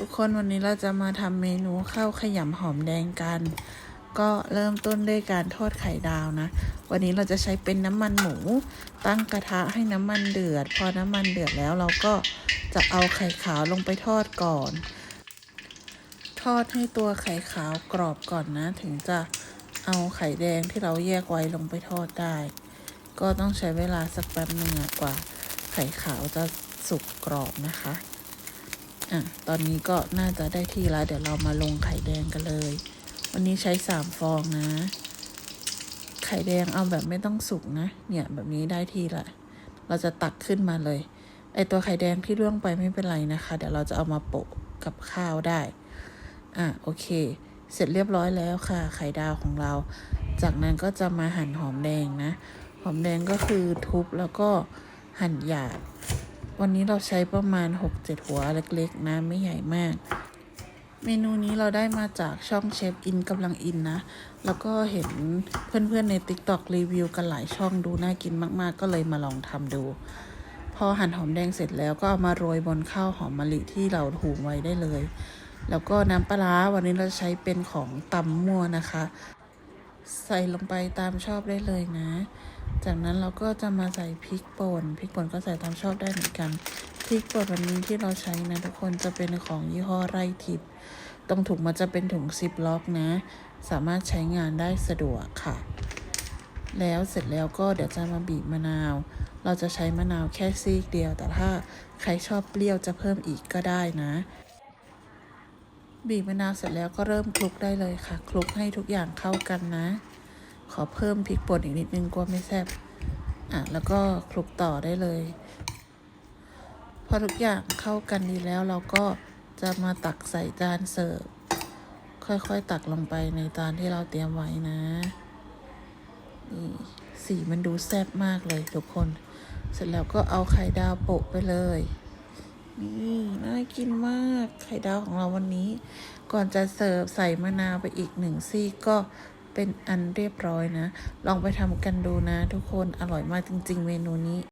ทุกคนวันนี้เราจะมาทำเมนูข้าวขยำหอมแดงกัน ก็เริ่มต้นด้วยการทอดไข่ดาวนะ วันนี้เราจะใช้เป็นน้ำมันหมู ตั้งกระทะให้น้ำมันเดือด พอน้ำมันเดือดแล้วเราก็จะเอาไข่ขาวลงไปทอดก่อน ทอดให้ตัวไข่ขาวกรอบก่อนนะ ถึงจะเอาไข่แดงที่เราแยกไว้ลงไปทอดได้ ก็ต้องใช้เวลาสักแป๊บหนึ่งกว่า ไข่ขาวจะสุกกรอบนะคะ อะตอนนี้ก็น่าจะได้ที่แล้ว เดี๋ยวเรามาลงไข่แดงกันเลย วันนี้ใช้สามฟองนะ ไข่แดงเอาแบบไม่ต้องสุกนะ เนี่ยแบบนี้ได้ที่ละ เราจะตักขึ้นมาเลย ไอตัวไข่แดงที่ร่วงไปไม่เป็นไรนะคะ เดี๋ยวเราจะเอามาโปะกับข้าวได้ อะโอเค เสร็จเรียบร้อยแล้วค่ะ ไข่ดาวของเรา จากนั้นก็จะมาหั่นหอมแดงนะ หอมแดงก็คือทุบแล้วก็หั่นหยาบ วันนี้เราใช้ประมาณ 6-7 หัวเล็กๆ นะไม่ใหญ่มาก เมนูนี้เราได้มาจากช่องเชฟอินกำลังอินนะ แล้วก็เห็นเพื่อนๆใน TikTok รีวิวกันหลายช่องดูน่ากินมากๆ ก็เลยมาลองทำดู พอหั่นหอมแดงเสร็จแล้วก็เอามาโรยบนข้าวหอมมะลิที่เราหุงไว้ได้เลย แล้วก็น้ำปลาร้าวันนี้เราใช้เป็นของตำมั่วนะคะ ใส่ลงไปตามชอบได้เลยนะ จากนั้นเราก็จะมาใส่พริกป่น พริกป่นก็ใส่ตามชอบได้เหมือนกัน พริกป่นวันนี้ที่เราใช้นะทุกคนจะเป็นของยี่ห้อไร่ทิพย์ตรงถุงมันจะเป็นถุงซิปล็อกนะ สามารถใช้งานได้สะดวกค่ะ แล้วเสร็จแล้วก็เดี๋ยวจะมาบีบมะนาว เราจะใช้มะนาวแค่ซีกเดียว แต่ถ้าใครชอบเปรี้ยวจะเพิ่มอีกก็ได้นะ บีบมะนาวเสร็จแล้วก็เริ่มคลุกได้เลยค่ะ คลุกให้ทุกอย่างเข้ากันนะ ขอเพิ่มพริกป่นอีกนิดนึงกลัวไม่แซ่บอะแล้วก็คลุกต่อได้เลย พอทุกอย่างเข้ากันดีแล้วเราก็จะมาตักใส่จานเสิร์ฟค่อยๆ ตักลงไปในจานที่เราเตรียมไว้นะนี่สีมันดูแซ่บมากเลยทุกคน เสร็จแล้วก็เอาไข่ดาวโปะไปเลย นี่น่ากินมากไข่ดาวของเราวันนี้ ก่อนจะเสิร์ฟใส่มะนาวไปอีกหนึ่งซี่ก็เป็นอันเรียบร้อยนะ ลองไปทำกันดูนะทุกคนอร่อยมากจริง ๆ เมนูนี้